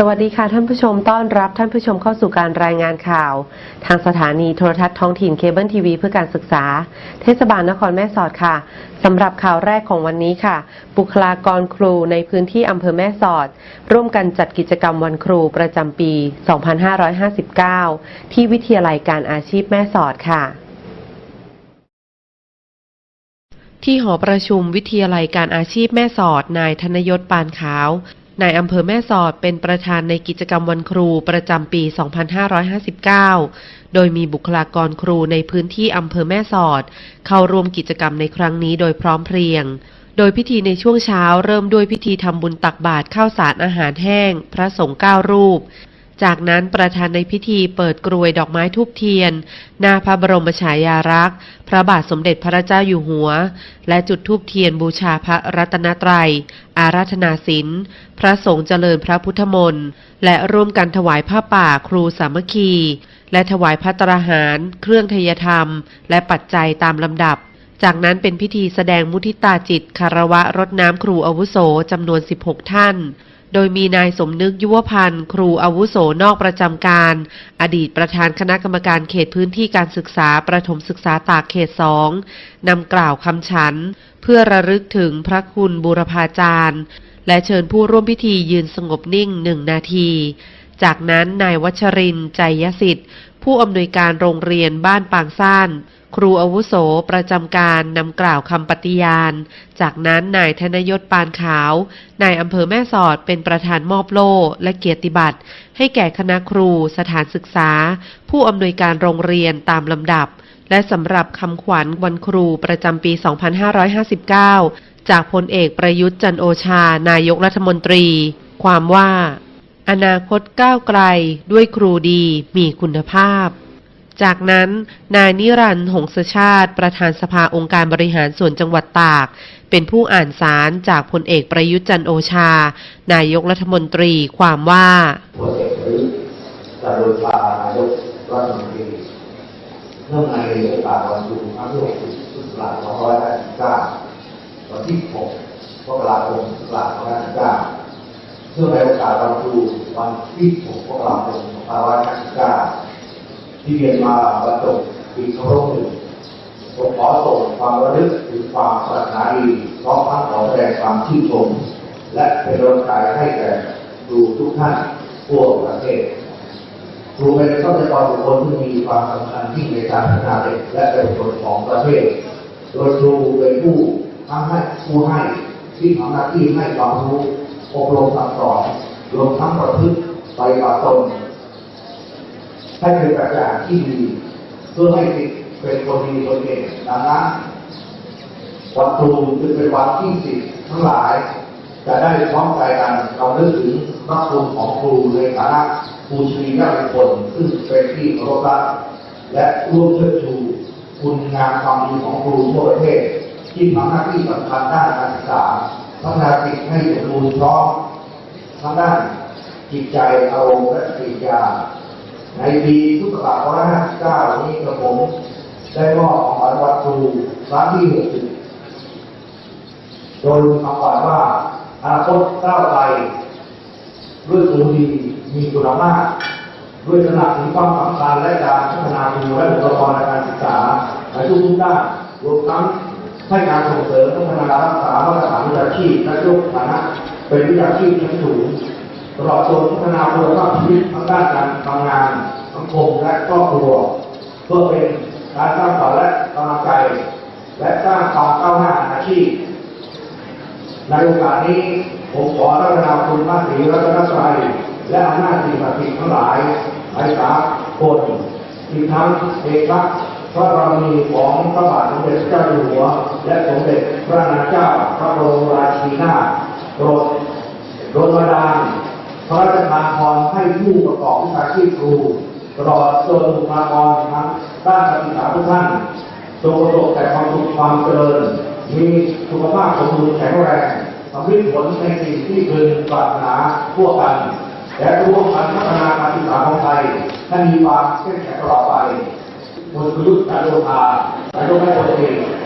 สวัสดีค่ะท่านผู้ชมต้อนรับท่านผู้ชมเข้าสู่การรายงานข่าว ทางสถานีโทรทัศน์ท้องถิ่นเคเบิลทีวีเพื่อการศึกษา เทศบาลนครแม่สอดค่ะสำหรับข่าวแรกของวันนี้ค่ะ บุคลากรครูในพื้นที่อำเภอแม่สอด ร่วมกันจัดกิจกรรมวันครูประจำปี 2559 ที่วิทยาลัยการอาชีพแม่สอดค่ะ ที่หอประชุมวิทยาลัยการอาชีพแม่สอด นายธนยศปานขาวนายอำเภอแม่สอดเป็นประธานในกิจกรรมวันครูประจำปี 2559 โดยมีบุคลากรครูในพื้นที่อำเภอแม่สอด เข้าร่วมกิจกรรมในครั้งนี้โดยพร้อมเพรียง โดยพิธีในช่วงเช้าเริ่มด้วยพิธีทำบุญตักบาตรข้าวสารอาหารแห้ง พระสงฆ์เก้ารูป จากนั้นประธานในพิธีเปิดกรวยดอกไม้ทูบเทียน หน้าพระบรมฉายาลักษณ์พระบาทสมเด็จพระเจ้าอยู่หัว และจุดทูบเทียนบูชาพระรัตนตรัย อาราธนาศีลพระสงฆ์เจริญพระพุทธมนต์ และร่วมกันถวายผ้าป่าครูสามัคคี และถวายพัตตาหาร เครื่องทยธรรม และปัจจัยตามลำดับจากนั้นเป็นพิธีแสดงมุทิตาจิตคารวะรดน้ำครูอาวุโสจำนวน 16 ท่าน โดยมีนายสมนึกยุวพันธ์ ครูอาวุโสนอกประจำการ อดีตประธานคณะกรรมการเขตพื้นที่การศึกษาประถมศึกษาตากเขตสองนำกล่าวคำฉัน เพื่อระลึกถึงพระคุณบูรพาจารย์ และเชิญผู้ร่วมพิธียืนสงบนิ่งหนึ่งนาที จากนั้นนายวัชรินทร์ใจยสิทธิ์ ผู้อำนวยการโรงเรียนบ้านปางซ่าน ครูอาวุโสประจำการนำกล่าวคำปฏิญาณ จากนั้นนายธนยศปานขาวนายอำเภอแม่สอดเป็นประธานมอบโล่และเกียรติบัตร ให้แก่คณะครูสถานศึกษา ผู้อำนวยการโรงเรียนตามลำดับ และสำหรับคำขวัญวันครูประจำปี 2559 จากพลเอกประยุทธ์จันโอชา นายกรัฐมนตรี ความว่า อนาคตก้าวไกลด้วยครูดีมีคุณภาพ จากนั้น นายนิรันดร์หงสชาติ ประธานสภาองค์การบริหารส่วนจังหวัดตาก เป็นผู้อ่านสารจากพลเอกประยุทธ์จันโอชา นายกรัฐมนตรีความว่าพลเอกประยุทธ์จันโอชานายกรัฐมนตรีเนื่องในโอกาสวันครูครั้งที่60ตุลาคม2559วันที่6มกราคม2559 เนื่อในโอกาสวันครูวันที่6มกเราเป็นชาวอาคม2559ที่เรียนมาบรรจบปีครพหนึ่งผมขอส่งความระลึกถึงความปรารถนาดีพร้อมทั้งขอแสดงความชื่นชม และเป็นกำลังใจให้แก่ครูทุกท่านทั่วประเทศครูเป็นทรัพยากรบุคคลที่มีความสำคัญยิ่ในการพัฒนาเด็กและเยาวชนของประเทศ โดยครูเป็นผู้ทั้งให้ผู้ให้ที่ทำหน้าที่ให้ความรู้ อบรมสั่งสอนรวมทั้งประพฤติปฏิบัติตนให้เป็นแบบอย่างที่ดี เพื่อให้เด็กเป็นคนดีคนเก่งดังนั้นวันครูจึงเป็นวันที่สิบทั้งหลาย จะได้พร้อมใจกันเราเลือกถึงพระคุณของครูในฐานะครูชวียบุคคลซึ่งเป็นที่เคารพรักและร่วมเชิดชูคุณงามความดีของครูทั่วประเทศ ที่ทำหน้าที่สำคัญด้านการศึกษา พัฒนาจิตให้สมบูรณ์พร้อมทั้งด้านจิตใจอารมณ์และปริญญาในปีพุทธศักราช59นี้กระผมได้มอบของขวัญวันครูครั้งที่60โดยคำขวัญว่าอนาคตก้าวไกลด้วยครูดีมีคุณภาพด้วยตระหนักถึงความสำคัญและการพัฒนาครูและบุคลากรในการศึกษาในทุกๆด้านรวมทั้ง ให้การส่งเสริมพัฒนารักษามาตรฐานวิชาชีพและยกฐานะเป็นวิชาชีพชั้นสูงตลอดจนพัฒนาคุณภาพชีวิตทั้งด้านการทำงานสังคมและครอบครัว เพื่อเป็นการสร้างขวัญและกำลังใจ และสร้างความก้าวหน้าในอาชีพในโอกาสนี้ผมขอรัตนาคุณพระศรีรัตนตรัยและอำนาจสิ่งศักดิ์สิทธิ์ทั้งหลายในสากลอีกทั้งเอกลักษณ์ พระบารมีของพระบาทสมเด็จพระเจ้าอยู่หัว และสมเด็จพระนางเจ้าพระบรมราชินีนาถโปรดโดนบันดาลพระราชทานพรให้ผู้ประกอบวิชาชีพครูตลอดจนบุคลากรทั้งด้านการศึกษาทุกท่านจงประสบแต่ความสุขความเจริญ มีสุขภาพสมบูรณ์แข็งแรงสำเร็จผลในสิ่งที่พึงปรารถนาทั่วกัน และร่วมกันพัฒนาการศึกษาของไทยให้มีความเข้มแข็งตลอด ไปผพลประยุทธ์จั